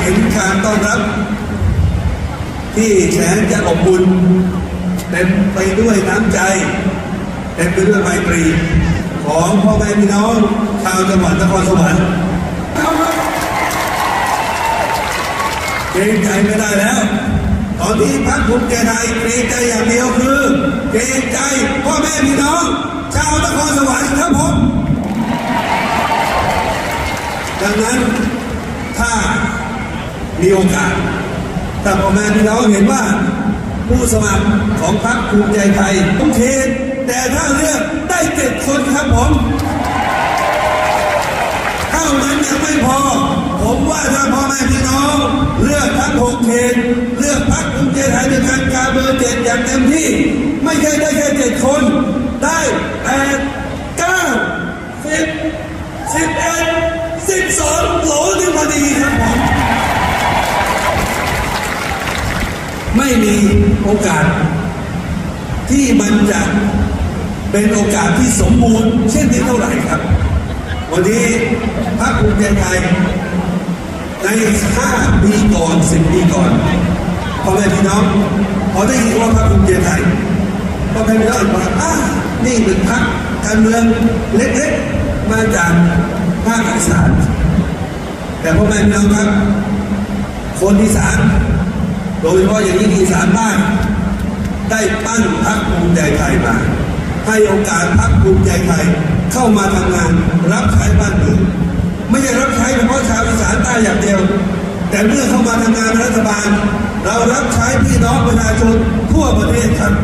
เห็นการต้อนรับ ที่แสนจะอบอุ่นเต็มไปด้วยน้ำใจเต็มไปด้วยไมตรี ของพ่อแม่พี่น้องชาวจังหวัดนครสวรรค์เกรงใจไม่ได้แล้ว ตอนนี้พรรคภูมิใจไทยเกรงใจอย่างเดียวคือเกรงใจพ่อแม่พี่น้อง ชาวนครสวรรค์ครับผมดังนั้นถ้า มีโอกาสแต่พอแม่พี่น้องเห็นว่าผู้สมัครของพรรคภูมิใจไทยต้องเขตแต่ถ้าเลือกได้เจ็ดคนครับผมเท่านั้นยังไม่พอ ผมว่าถ้าพ่อแม่พี่น้อง เลือกทั้งหกเขตเลือกพรรคภูมิใจไทยในการการเบอร์เจ็ดอย่างเต็มที่ ไม่ใช่ได้แค่เจ็ดคน โอกาส ที่มันจะเป็นโอกาสที่สมบูรณ์เช่นนี้เท่าไหร่ครับ วันนี้พรรคภูมิใจไทยใน5ปีก่อน 10 ปีก่อนพ่อแม่พี่น้องพอได้ยินว่าพรรคภูมิใจไทยพ่อแม่พี่น้องบอกอ่านี่เป็นพรรคการเมืองเล็กๆ มาจากภาคอีสานแต่พ่อแม่พี่น้องครับ คนอีสาน โดยเฉพาะอย่างนี้อีสานบ้านได้ตั้งพรรคภูมิใจไทยมาให้โอกาสพรรคภูมิใจไทยเข้ามาทำงานรับใช้บ้านเมืองไม่ใช่รับใช้เฉพาะชาวอีสานใต้อย่างเดียว แต่เมื่อเข้ามาทำงานในรัฐบาล เรารับใช้พี่น้องประชาชนทั่วประเทศครับ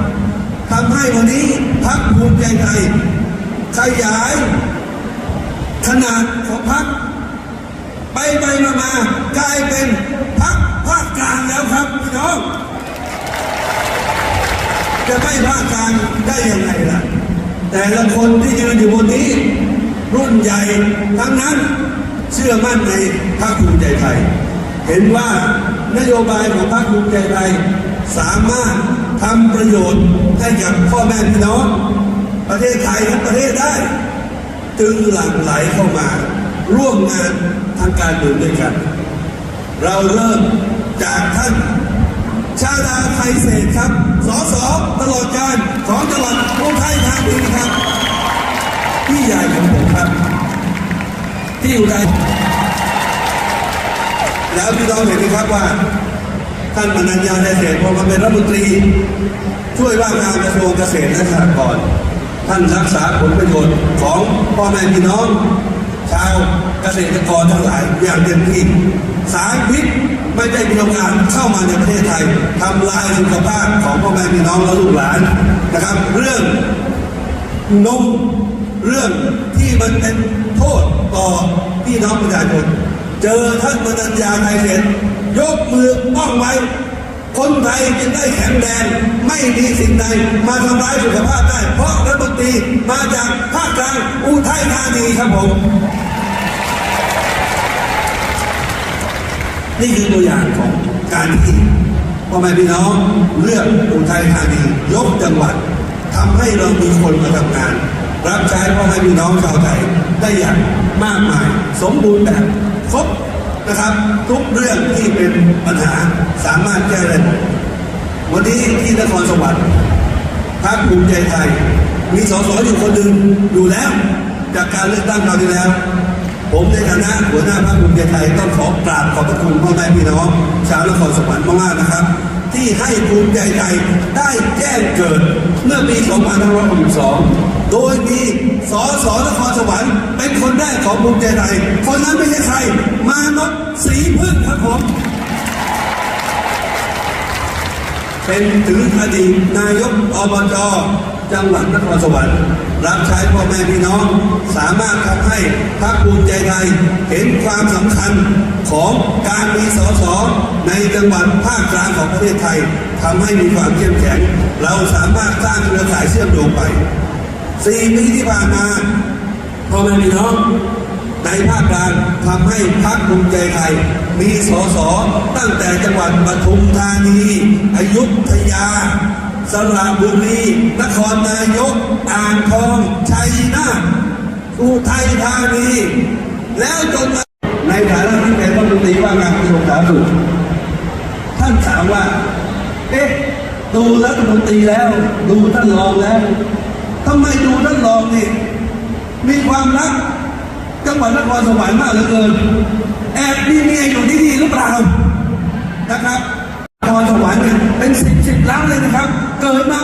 ทำให้วันนี้พรรคภูมิใจไทยขยายขนาดของพรรคไปไปมามากลายเป็นพักภาคกลาง แล้วครับพี่น้อง จะไม่ภาคกางได้ยังไงล่ะ แต่ละคนที่ยืนอยู่บนนี้ รุ่นใหญ่ทั้งนั้นเชื่อมั่นในพรรคภูมิใจไทย เห็นว่านโยบายของพรรคภูมิใจไทยสามารถทำประโยชน์ให้กับพ่อแม่พี่น้อง ประเทศไทยทั้งประเทศได้ จึงหลั่งไหลเข้ามา ร่วมงานทางการเมืองด้วยกัน เราเริ่ม จากท่าน ชาดาไทยเศษครับ สสตลอดการของจังหวัดอุทัยธานีครับ พี่ใหญ่ของผมครับ ที่อุทัยแล้วพี่น้องเห็นไหมครับว่า ท่านปนัญญาไทยเศษพอมาเป็นรัฐมนตรี ช่วยว่าการกระทรวงเกษตรและสหกรณ์ท่านรักษาผลประโยชน์ของพ่อแม่พี่น้อง ชาวเกษตรกรทั้งหลายอย่างเต็มที่สารพิษไม่ได้มีโอกาสเข้ามาในประเทศไทยทำลายสุขภาพของพ่อแม่พี่น้องและลูกหลานนะครับ เรื่องนมเรื่องที่มันเป็นโทษต่อพี่น้องประชาชนเจอท่านปนัญญาไทยเสร็จยกมือป้องไว้ คนไทยจะได้แข็งแรงไม่มีสิ่งใดมาทำร้ายสุขภาพได้ เพราะรัฐมนตรีมาจากภาคกลางอุทัยธานีครับผม นี่คือตัวอย่างของการที่พ่อแม่พี่น้องเลือกอุทัยธานียกจังหวัดทำให้เรามีคนมาทำงาน รับใช้พ่อแม่พี่น้องชาวไทยได้อย่างมากมาย สมบูรณ์แบบครบ นะครับ ทุกเรื่องที่เป็นปัญหาสามารถแก้ได้หมดวันนี้ที่นครสวรรค์พรรคภูมิใจไทย มีสสอยู่คนหนึ่งอยู่แล้ว จากการเลือกตั้งคราวที่แล้ว ผมในฐานะหัวหน้าพรรคภูมิใจไทยต้องขอกราบขอบพระคุณพ่อแม่พี่น้องชาวนครสวรรค์มากๆนะครับ ที่ให้ภูมิใจไทยได้แจ้งเกิดเมื่อปี2562 โดยมีสอสอนครสวรรค์เป็นคนแรกของภูมิใจไทย คนนั้นไม่ใช่ใคร มานพสีพึ่งครับผม เป็นถึงอดีตนายกอบจจังหวัดนครสวรรค์ รับใช้พ่อแม่พี่น้อง สามารถทำให้พรรคภูมิใจไทยเห็นความสำคัญของการมีสสในจังหวัดภาคกลางของประเทศไทยทำให้มีความเข้มแข็ง เราสามารถสร้างเครือข่ายเชื่อมโยงไปสี่ปีที่ผ่านมาพ่อแม่พี่น้องในภาคกลางทำให้พรรคภูมิใจไทย มีสสตั้งแต่จังหวัดปทุมธานีอยุธยา สระบุรีนครนายก อ่างทอง ชัยนาทอุทัยธานี แล้วจนในฐานะที่เป็นรัฐมนตรีว่าการกระทรวงสาธารณสุขท่านถามว่า เอ๊ะ ดูรัฐมนตรีแล้ว ดูท่านรองแล้วทำไมดูท่านรองนี่ มีความรักจังหวัดนครสวรรค์มากเหลือเกิน แอบมีเมียอยู่ที่นี่หรือเปล่านะครับ พรสวรรค์เนี่ยเป็นสิบสิบล้านเลยนะครับ เกิดมา